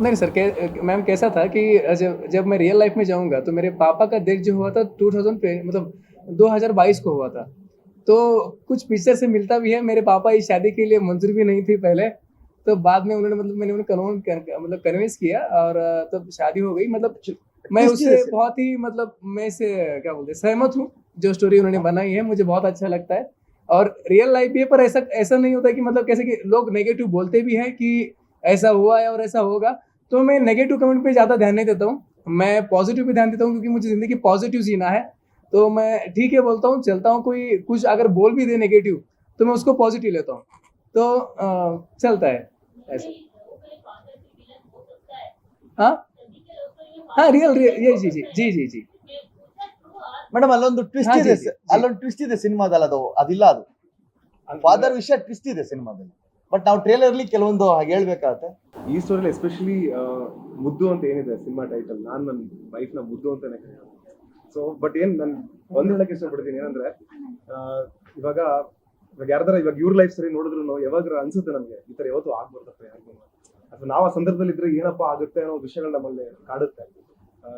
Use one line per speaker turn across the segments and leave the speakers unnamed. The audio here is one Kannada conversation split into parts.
नहीं सर कै मैम कैसा था कि जब जब मैं रियल लाइफ में जाऊँगा तो मेरे पापा का डेथ जो हुआ था 2000 पे मतलब 2022 को हुआ था। तो कुछ पिक्चर से मिलता भी है मेरे पापा इस शादी के लिए मंजूर भी नहीं थी पहले। तो बाद में उन्होंने मतलब मैंने उन्हें कन्वर्ट मतलब कन्विंस किया और तब शादी हो गई। मतलब मैं उससे बहुत ही मतलब मैं से क्या बोलते हैं, सहमत हूँ जो स्टोरी उन्होंने बनाई है मुझे बहुत अच्छा लगता है। और रियल लाइफ भी है पर ऐसा ऐसा नहीं होता कि मतलब कैसे कि लोग नेगेटिव बोलते भी हैं कि ऐसा हुआ है और ऐसा होगा तो मैं नेगेटिव कमेंट पे ज़्यादा ध्यान नहीं देता हूँ मैं पॉजिटिव पे ध्यान देता हूँ क्योंकि मुझे ज़िंदगी पॉजिटिव जीना है तो मैं ठीक है बोलता हूँ चलता हूँ कोई कुछ अगर बोल भी दे नेगेटिव तो मैं उसको पॉजिटिव लेता हूँ तो अ, चलता है ऐसा हाँ हाँ रियल रियल ये जी जी जी जी जी
ಮೇಡಮ್ ಅಲ್ಲೊಂದು ಟ್ವಿಸ್ಟ್
ಹಾ,
ಇದೆ
ಜಿ, ಜಿ, ಜಿ.
ಅಲ್ಲೊಂದು ಟ್ವಿಸ್ಟ್ ಇದೆ ಸಿನಿಮಾದಲ್ಲಿ ಅದು ಅದಿಲ್ಲ ಅದು ಫಾದರ್ ವಿಷಯ ಟ್ವಿಸ್ಟ್ ಇದೆ ಸಿನಿಮಾದಲ್ಲಿ ಬಟ್ ನಾವು ಅಲ್ಲಿ ಕೆಲವೊಂದು ಹಾಗೆ ಹೇಳ್ಬೇಕಾಗತ್ತೆ.
ಈ ಸ್ಟೋರಿಲಿ ಎಸ್ಪೆಷಲಿ ಮುದ್ದು ಅಂತ ಏನಿದೆ ಸಿನಿಮಾ ಟೈಟಲ್ ನಾನು ನನ್ನ ವೈಫ್ನ ಮುದ್ದು ಅಂತಾನೆ ಸೊ ಬಟ್ ಏನ್ ನಾನು ಒಂದ್ ಹೇಳಕ್ ಇಷ್ಟಪಡ್ತೀನಿ ಏನಂದ್ರೆ ಇವಾಗ ಇವಾಗ ಯಾರ್ದಾರ ಇವಾಗ ಇವ್ರ ಲೈಫ್ ಸರಿ ನೋಡಿದ್ರು ಯಾವಾಗ ಅನ್ಸುತ್ತೆ ನಮ್ಗೆ, ಈ ತರ ಯಾವತ್ತು ಆಗ್ಬಾರ್ದಪ್ಪ, ಯಾರಿಗೂ ಅಥವಾ ನಾವು ಆ ಸಂದರ್ಭದಲ್ಲಿ ಇದ್ರೆ ಏನಪ್ಪ ಆಗುತ್ತೆ ಅನ್ನೋ ವಿಷಯಗಳು ನಮ್ಮಲ್ಲಿ ಕಾಡುತ್ತೆ.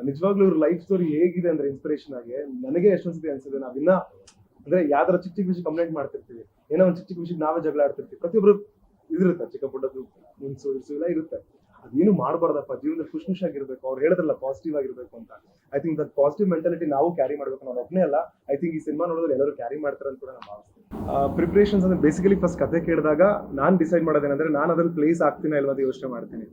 ನಿಜವಾಗ್ಲೂ ಇವ್ರ ಲೈಫ್ ಸ್ಟೋರಿ ಹೇಗಿದೆ ಅಂದ್ರೆ ಇನ್ಸ್ಪಿರೇಷನ್ ಆಗಿ ನನಗೆ ಎಷ್ಟೊಂದ್ಸತಿ ಅನ್ಸುತ್ತೆ ನಾವಿನ್ನ ಅಂದ್ರೆ ಯಾವ್ದಾರ ಚಿಕ್ಕ ಚಿಕ್ಕ ವಿಷಯ ಕಂಪ್ಲೇಂಟ್ ಮಾಡ್ತಿರ್ತೀವಿ, ಏನೋ ಒಂದು ಚಿಕ್ಕ ಚಿಕ್ಕ ವಿಷಯಕ್ಕೆ ನಾವೇ ಜಗಳ ಆಡ್ತಿರ್ತೀವಿ. ಪ್ರತಿಯೊಬ್ರು ಇದಿರುತ್ತೆ ಚಿಕ್ಕ ಪುಟ್ಟದ್ದು ಮುನ್ಸು ಎಲ್ಲ ಇರುತ್ತೆ. ಅದೇನು ಮಾಡಬಾರ್ದಪ್ಪ ಜೀವನ ಖುಷಿ ಖುಷಿಯಾಗಿರ್ಬೇಕು. ಅವ್ರು ಹೇಳಿದ್ರಲ್ಲ ಪಾಸಿಟಿವ್ ಆಗಿರ್ಬೇಕು ಅಂತ. I think that positive mentality ನಾವು ಕ್ಯಾರಿ ಮಾಡ್ಬೇಕು ನಾನು ಒಬ್ಬನೇ ಅಲ್ಲ. ಐ ಥಿಂಕ್ ಈ ಸಿನಿಮಾ ನೋಡಿದ್ರೆ ಎಲ್ಲರೂ ಕ್ಯಾರಿ ಮಾಡ್ತಾರೆ ಅಂತ ಕೂಡ ನಾನು ಭಾವಿಸ್ತೀನಿ. ಪ್ರಿಪ್ರೇಷನ್ಸ್ ಅಂದ್ರೆ ಬೇಸಿಕಲಿ ಫಸ್ಟ್ ಕತೆ ಕೇಳಿದಾಗ ನಾನು ಡಿಸೈಡ್ ಮಾಡೋದೇನಂದ್ರೆ ನಾನು ಅದ್ರಲ್ಲಿ ಪ್ಲೇಸ್ ಆಗ್ತೀನ ಇಲ್ವಾ ಯೋಚನೆ ಮಾಡ್ತೀನಿ.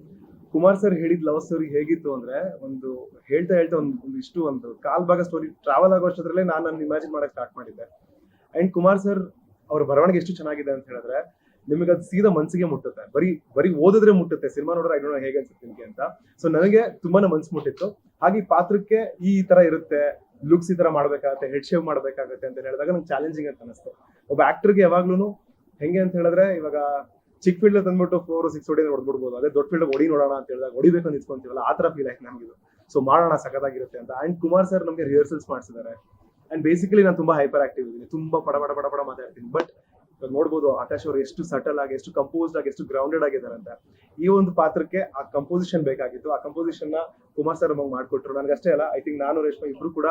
ಕುಮಾರ್ ಸರ್ ಹೇಳಿದ ಲವ್ ಸ್ಟೋರಿ ಹೇಗಿತ್ತು ಅಂದ್ರೆ ಒಂದು ಹೇಳ್ತಾ ಹೇಳ್ತಾ ಒಂದು ಇಷ್ಟು ಒಂದು ಕಾಲ್ ಭಾಗ ಸ್ಟೋರಿ ಟ್ರಾವೆಲ್ ಆಗೋ ಅಷ್ಟರಲ್ಲೇ ನಾನು ನನ್ನ ಇಮ್ಯಾಜಿನ್ ಮಾಡಕ್ ಸ್ಟಾರ್ಟ್ ಮಾಡಿದ್ದೆ. ಅಂಡ್ ಕುಮಾರ್ ಸರ್ ಅವ್ರ ಬರವಣಿಗೆ ಎಷ್ಟು ಚೆನ್ನಾಗಿದೆ ಅಂತ ಹೇಳಿದ್ರೆ ನಿಮಗೆ ಅದು ಸೀದಾ ಮನ್ಸಿಗೆ ಮುಟ್ಟುತ್ತೆ. ಬರೀ ಬರೀ ಓದಿದ್ರೆ ಮುಟ್ಟುತ್ತೆ. ಸಿನಿಮಾ ನೋಡಿದ್ರೆ ಐ ಹೇಗೆ ಅನ್ಸುತ್ತೆ ನಿಮಗೆ ಅಂತ. ಸೊ ನನಗೆ ತುಂಬಾನೇ ಮನ್ಸು ಮುಟ್ಟಿತ್ತು. ಹಾಗೆ ಪಾತ್ರಕ್ಕೆ ಈ ತರ ಇರುತ್ತೆ, ಲುಕ್ಸ್ ಈ ತರ ಮಾಡ್ಬೇಕಾಗತ್ತೆ, ಹೆಡ್ ಶೇವ್ ಮಾಡ್ಬೇಕಾಗತ್ತೆ ಅಂತ ಹೇಳಿದಾಗ ನಂಗೆ ಚಾಲೆಂಜಿಂಗ್ ಅಂತ ಅನಿಸ್ತು. ಒಬ್ಬ ಆಕ್ಟರ್ಗೆ ಯಾವಾಗ್ಲೂ ಹೆಂಗೆ ಅಂತ ಹೇಳಿದ್ರೆ, ಇವಾಗ ಚಿಕ್ಕ ಫೀಲ್ಡ್ ತಂದ್ಬಿಟ್ಟು ಫೋರ್ ಸಿಕ್ಸ್ ಹೊಡಿ ನೋಡ್ಬಿಡ್ಬೋದು ಅದೇ ದೊಡ್ಡ ಫೀಲ್ಡ್ ಹೊಡಿ ನೋಡೋಣ ಅಂತ ಹೇಳಿದಾಗ ಹೊಡಿಬೇಕು ನಿಂತ್ಕೊಂತೀವಲ್ಲ, ಆ ತರ ಫೀಲ್ ಆಯ್ತು ನಮ್ಗೆ ಸೊ ಮಾಡೋಣ, ಸಖತ್ತಾಗಿರುತ್ತೆ ಅಂತ. ಅಂಡ್ ಕುಮಾರ್ ಸರ್ ನಮಗೆ ರಿಹರ್ಸಲ್ಸ್ ಮಾಡಿಸಿದ್ದಾರೆ. ಅಂಡ್ ಬೇಸಿಕಲಿ ನಾನು ತುಂಬಾ ಹೈಪರ್ ಆಕ್ಟಿವ್ ಇದ್ದೀನಿ. ತುಂಬಾ ಪಡ ಪಡ ಪಡ ಮಾತಾಡ್ತೀನಿ. ಬಟ್ ನೋಡ್ಬೋದು ಆಕಾಶ್ ಅವರು ಎಷ್ಟು ಸಟಲ್ ಆಗಿ, ಎಷ್ಟು ಕಂಪೋಸ್ಡ್ ಆಗಿ, ಎಷ್ಟು ಗ್ರೌಂಡೆಡ್ ಆಗಿದ್ದಾರೆ ಅಂತ ಈ ಒಂದು ಪಾತ್ರಕ್ಕೆ ಆ ಕಂಪೋಸಿಷನ್ ಬೇಕಾಗಿತ್ತು. ಆ ಕಂಪೋಸಿಷನ್ನ ಕುಮಾರ್ ಸರ್ ಮಾಡ್ಕೊಟ್ರು. ನನಗೆ ಅಷ್ಟೇ ಅಲ್ಲ ಐ ಥಿಂಕ್ ನಾನು, ರೇಷ್ಮೆ ಇಬ್ರು ಕೂಡ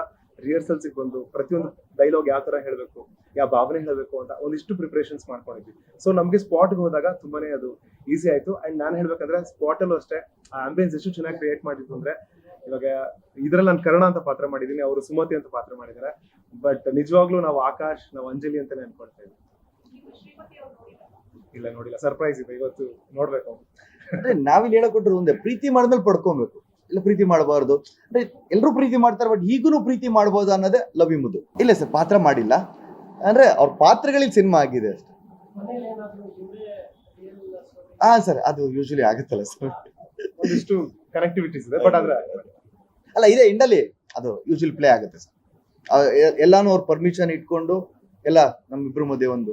ರಿಹರ್ಸಲ್ಸ್ ಬಂದು ಪ್ರತಿಯೊಂದು ಡೈಲಾಗ್ ಯಾವ ತರ ಹೇಳ್ಬೇಕು, ಯಾವ ಭಾವನೆ ಹೇಳ್ಬೇಕು ಅಂತ ಒಂದಿಷ್ಟು ಪ್ರಿಪರೇಷನ್ಸ್ ಮಾಡ್ಕೊಂಡಿದ್ವಿ. ಸೊ ನಮಗೆ ಸ್ಪಾಟ್ಗೆ ಹೋದಾಗ ತುಂಬಾನೇ ಅದು ಈಸಿ ಆಯ್ತು. ಅಂಡ್ ನಾನು ಹೇಳ್ಬೇಕಂದ್ರೆ ಸ್ಪಾಟ್ ಅಲ್ಲೂ ಅಷ್ಟೇ, ಆ ಆಂಬಿಯನ್ಸ್ ಎಷ್ಟು ಚೆನ್ನಾಗಿ ಕ್ರಿಯೇಟ್ ಮಾಡಿದ್ರು ಅಂದ್ರೆ, ಇವಾಗ ಇದ್ರಲ್ಲಿ ನಾನು ಕರ್ಣ ಅಂತ ಪಾತ್ರ ಮಾಡಿದ್ದೀನಿ ಅವರು ಸುಮತಿ ಅಂತ ಪಾತ್ರ ಮಾಡಿದ್ದಾರೆ. ಬಟ್ ನಿಜವಾಗ್ಲೂ ನಾವು ಆಕಾಶ್, ನಾವು ಅಂಜಲಿ ಅಂತಾನೆ ಅನ್ಕೊಳ್ತಾ ಇಲ್ಲ ನೋಡಿಲ್ಲ ಸರ್ಪ್ರೈಸ್ ಇದೆ ಇವತ್ತು ನೋಡ್ಬೇಕು.
ಅಂದ್ರೆ ನಾವಿಲ್ಲಿ ಹೇಳಕೊಟ್ರು ಒಂದೇ ಪ್ರೀತಿ ಮಾಡಿದ್ಮೇಲೆ ಪಡ್ಕೊಬೇಕು. ಇಲ್ಲ ಪ್ರೀತಿ ಮಾಡಬಾರ್ದು. ಅಂದ್ರೆ ಎಲ್ಲರೂ ಪ್ರೀತಿ ಮಾಡ್ತಾರೆ ಬಟ್ ಈಗೂ ಪ್ರೀತಿ ಮಾಡ್ಬೋದು ಅನ್ನೋದೇ ಲವ್ ಮುದ್ದು ಇಲ್ಲ ಸರ್ ಪಾತ್ರ ಮಾಡಿಲ್ಲ. ಅಂದ್ರೆ ಅವ್ರ ಪಾತ್ರಗಳಿಗೆ ಸಿನಿಮಾ ಆಗಿದೆ ಅಷ್ಟೇ. ಹಾ ಸರ್ ಅದು ಯೂಶಲಿ ಆಗುತ್ತಲ್ಲ ಸರ್.
ಒಂದಿಷ್ಟು ಕನೆಕ್ಟಿವಿಟೀಸ್ ಇದೆ ಬಟ್ ಆದ್ರೆ
ಅಲ್ಲ ಇದೆ ಇಂಡಲ್ಲಿ ಅದು ಯೂಶಲಿ ಪ್ಲೇ ಆಗುತ್ತೆ ಸರ್. ಎಲ್ಲಾನು ಅವ್ರ ಪರ್ಮಿಷನ್ ಇಟ್ಕೊಂಡು ಎಲ್ಲ ನಮ್ಮಿಬ್ರು ಮಧ್ಯೆ ಒಂದು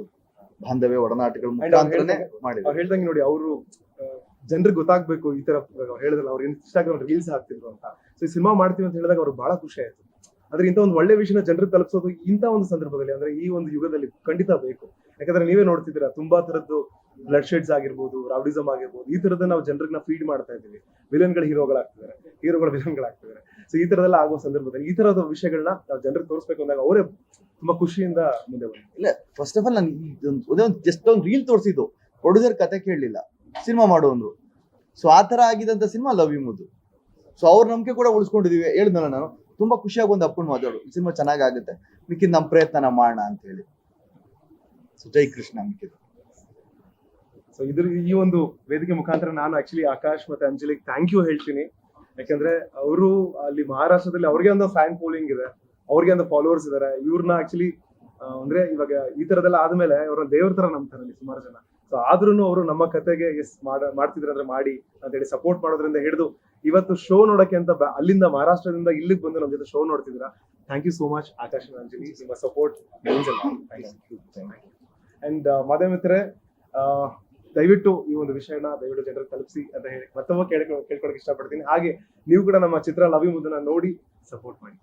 ಬಾಂಧವ್ಯ ಒಡನಾಟಗಳ ಮುಖಾಂತರನೇ ಮಾಡಿದ್ರು.
ಹೇಳ್ದಂಗೆ ನೋಡಿ ಅವರು ಜನರಿಗೆ ಗೊತ್ತಾಗ್ಬೇಕು ಈ ತರ ಹೇಳಿದ್ರಲ್ಲ ಅವ್ರು ಇನ್ಸ್ಟಾಗ್ರಾಮ್ ರೀಲ್ಸ್ ಹಾಕ್ತಿದ್ರು ಅಂತ. ಸೊ ಈ ಸಿನಿಮಾ ಮಾಡ್ತೀವಿ ಅಂತ ಹೇಳಿದಾಗ ಅವ್ರು ಬಹಳ ಖುಷಿ ಆಯ್ತು. ಆದ್ರೆ ಇಂಥ ಒಂದು ಒಳ್ಳೆ ವಿಷಯನ ಜನರಿಗೆ ತಲುಪಿಸೋದು ಇಂಥ ಒಂದು ಸಂದರ್ಭದಲ್ಲಿ ಅಂದ್ರೆ ಈ ಒಂದು ಯುಗದಲ್ಲಿ ಖಂಡಿತ ಬೇಕು. ಯಾಕಂದ್ರೆ ನೀವೇ ನೋಡ್ತಿದ್ದೀರಾ ತುಂಬಾ ತರದ್ದು ಬ್ಲಡ್ ಶೆಡ್ಸ್ ಆಗಿರ್ಬೋದು ರೌಡಿಸಮ್ ಆಗಿರ್ಬೋದು ಈ ತರದ ನಾವು ಜನರಿಗೆ ನಾವು ಫೀಡ್ ಮಾಡ್ತಾ ಇದ್ದೀವಿ. ವಿಲನ್ಗಳು ಹೀರೋಗಳಾಗ್ತಿದ್ದಾರೆ ಹೀರೋಗಳು ವಿಲನ್ಗಳಾಗ್ತಿದ್ದಾರೆ ಸೊ ಈ ತರದೆಲ್ಲ ಆಗೋ ಸಂದರ್ಭದಲ್ಲಿ ಈ ತರದ ವಿಷಯಗಳನ್ನ ನಾವು ಜನರಿಗೆ ತೋರಿಸ್ಬೇಕು ಅಂದಾಗ ಅವರೇ ತುಂಬಾ ಖುಷಿಯಿಂದ ಮುಂದೆ
ಇಲ್ಲ ಫಸ್ಟ್ ಆಫ್ ಆಲ್ ನಾನು ಒಂದೇ ಒಂದು ಜಸ್ಟ್ ಒಂದು ರೀಲ್ ತೋರಿಸಿದ್ದು. ಪ್ರೊಡ್ಯೂಸರ್ ಕತೆ ಕೇಳಲಿಲ್ಲ. ಸಿನಿಮಾ ಮಾಡು ಅಂದ್ರು ಸೊ ಆ ಥರ ಆಗಿದಂತ cinema love you Muddu. So ಅವ್ರ ನಂಬಿಕೆ ಕೂಡ ಉಳಿಸ್ಕೊಂಡಿದೀವಿ. ಹೇಳಿದ್ನಲ್ಲ ನಾನು ತುಂಬಾ ಖುಷಿಯಾಗಿ ಒಂದು ಅಪ್ಪನ ಮಾತಾಡು. ಈ ಸಿನಿಮಾ ಚೆನ್ನಾಗಾಗುತ್ತೆ. ಮಿಕ್ಕಿದ ನಮ್ಮ ಪ್ರಯತ್ನ ನಾವು ಮಾಡೋಣ ಅಂತ ಹೇಳಿ ಸೊ ಜೈ ಕೃಷ್ಣ ಮಿಕ್ಕಿದ್ದು
ಸೊ ಇದ್ರ ಈ ಒಂದು ವೇದಿಕೆ ಮುಖಾಂತರ ನಾನು ಆಕ್ಚುಲಿ ಆಕಾಶ್ ಮತ್ತೆ ಅಂಜಲಿಗೆ ಥ್ಯಾಂಕ್ ಯು ಹೇಳ್ತೀನಿ. ಯಾಕಂದ್ರೆ ಅವರು ಅಲ್ಲಿ ಮಹಾರಾಷ್ಟ್ರದಲ್ಲಿ ಅವ್ರಿಗೆ ಒಂದು ಫ್ಯಾನ್ ಪೋಲಿಂಗ್ ಇದೆ. ಅವ್ರಿಗೆ ಒಂದು ಫಾಲೋವರ್ಸ್ ಇದಾರೆ ಇವ್ರನ್ನ ಆಕ್ಚುಲಿ ಅಂದ್ರೆ ಇವಾಗ ಈ ತರದೆಲ್ಲ ಆದ್ಮೇಲೆ ಅವ್ರನ್ನ ದೇವ್ರ ತರ ಅಲ್ಲಿ ಸುಮಾರು ಜನ. ಸೊ ಆದ್ರೂ ಅವರು ನಮ್ಮ ಕತೆಗೆ ಎಸ್ ಮಾಡ, ಮಾಡ್ತಿದ್ರೆ ಅಂದ್ರೆ ಮಾಡಿ ಅಂತ ಹೇಳಿ ಸಪೋರ್ಟ್ ಮಾಡೋದ್ರಿಂದ ಹಿಡಿದು ಇವತ್ತು ಶೋ ನೋಡಕ್ಕೆ ಅಂತ ಅಲ್ಲಿಂದ ಮಹಾರಾಷ್ಟ್ರದಿಂದ ಇಲ್ಲಿಗೆ ಬಂದು ನಮ್ಮ ಜೊತೆ show ನೋಡ್ತಿದ್ರ? Thank you so much Akash Anjali, ನಿಮ್ಮ ಸಪೋರ್ಟ್ ಅಂಡ್ ಮಾದೇ ಮಿತ್ರೆ ದಯವಿಟ್ಟು ಈ ಒಂದು ವಿಷಯನ ದಯವಿಟ್ಟು ಜನರಿಗೆ ತಲುಪಿಸಿ ಅಂತ ಹೇಳಿ ಮತ್ತೊಮ್ಮೆ ಕೇಳ್ಕೊ, ಕೇಳ್ಕೊಳಕ್ ಇಷ್ಟಪಡ್ತೀನಿ. ಹಾಗೆ ನೀವು ಕೂಡ ನಮ್ಮ ಚಿತ್ರ ಲವಿ ಮುದ್ದನ್ನ ನೋಡಿ ಸಪೋರ್ಟ್ ಮಾಡಿ.